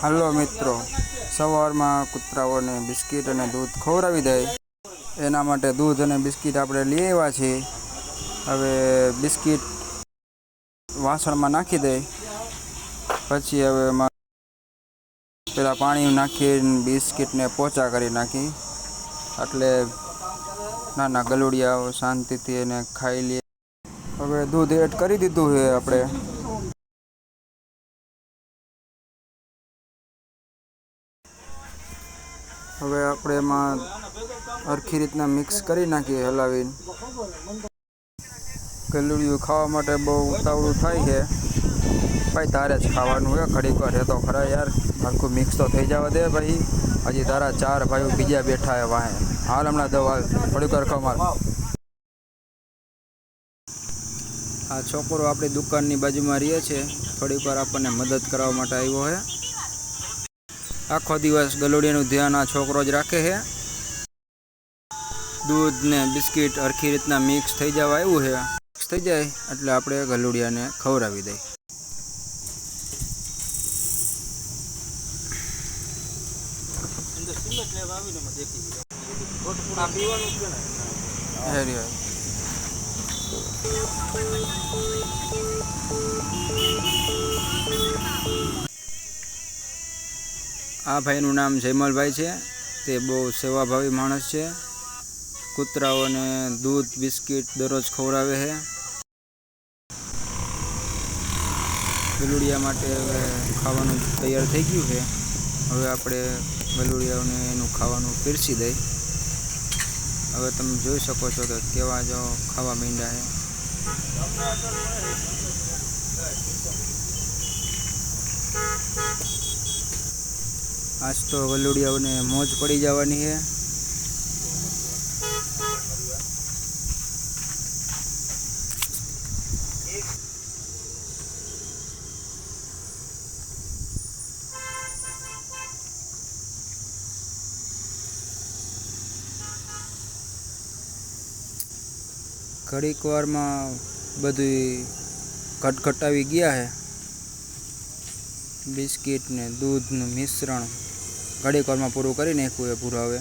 હાલો મિત્રો, સવારમાં કૂતરાઓને બિસ્કિટ અને દૂધ ખવડાવી દે. એના માટે દૂધ અને બિસ્કિટ આપણે લઈ આવ્યા છીએ. હવે બિસ્કિટ વાસણમાં નાખી દે. પછી હવે એમાં પેલા પાણી નાખીને બિસ્કિટને પોચા કરી નાખી. એટલે નાના ગલુડિયાઓ શાંતિથી એને ખાઈ લઈએ હવે દૂધ એડ કરી દીધું છે આપણે. હવે આપણે એમાં સરખી રીતના મિક્સ કરી નાખીએ હલાવીને. ગલુડિયું ખાવા માટે બહુ ઉતાવળું થાય છે. ભાઈ, તારે જ ખાવાનું હોય ઘડીક વાર તો ખરા યાર. આખું મિક્સ તો થઈ જવા દે ભાઈ. હજી તારા ચાર ભાઈઓ બીજા બેઠા હે વાહે. હાલ હમણાં દવા થોડીક વાર કમાલ આ છોકરો આપણી દુકાનની બાજુમાં રહે છે. થોડીક વાર આપણને મદદ કરવા માટે આવ્યો છે. આખો દિવસ ગલુડિયાનું ધ્યાન આ છોકરો જ રાખે છે. દૂધ ને બિસ્કિટ હરખી રીતના મિક્સ થઈ જવા આવ્યું છે. મિક્સ થઈ જાય એટલે આપણે ગલુડિયાને ખવડાવી દઈએ. હેરી આ ભાઈનું નામ જયમલભાઈ છે. તે બહુ સેવાભાવી માણસ છે. કૂતરાઓને દૂધ, બિસ્કિટ દરરોજ ખવડાવે છે. ગલુડિયા માટે હવે ખાવાનું તૈયાર થઈ ગયું છે. હવે આપણે ગલુડિયાઓને એનું ખાવાનું પીરસી દઈ હવે તમે જોઈ શકો છો કે કેવા જો ખાવા મીંડા છે. આજ તો વલુડિયાઓને મોજ પડી જવાની છે. ઘડીક વારમાં બધું ઘટઘટાવી ગયા છે. બિસ્કિટ ને દૂધનું મિશ્રણ. ઘડીક વારમાં પૂરું કરી નાખ્યું એ પૂરું હવે.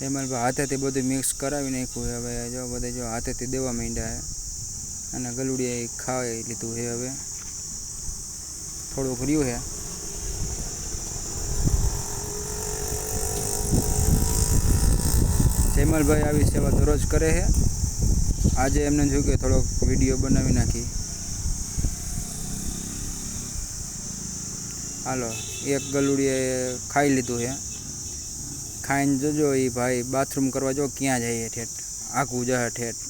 એમાં હાથેથી બધું મિક્સ કરાવી નાખ્યું હવે. જો બધે જો હાથેથી દેવા માંડ્યા છે. અને ગલુડિયા ખાઈ લીધું છે હવે. થોડુંક રહ્યું છે. જયમલભાઈ આવી સેવા દરરોજ કરે છે. આજે એમને જોયું કે થોડોક વીડિયો બનાવી નાખી. હાલો, એક ગલુડીએ ખાઈ લીધું છે. ખાઈને જોજો એ ભાઈ, બાથરૂમ કરવા જો ક્યાં જઈએ ઠેઠ, આખું જશે ઠેઠ.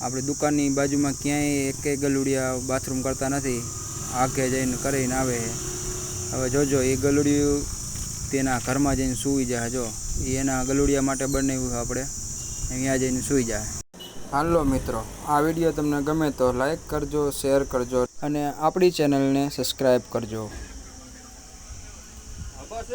આપણી દુકાનની બાજુમાં ક્યાંય એકેય ગલુડિયા બાથરૂમ કરતા નથી, આગે જઈને કરીને આવે. હવે જોજો એ ગલુડિયું તેના ઘરમાં જઈને સૂઈ જાય જો. એના ગલુડિયા માટે બનાવ્યું આપણે, અહીંયા જઈને સૂઈ જાય. હાલો મિત્રો, આ વીડિયો તમને ગમે તો લાઈક કરજો, શેર કરજો અને આપણી ચેનલને સબસ્ક્રાઈબ કરજો. બસ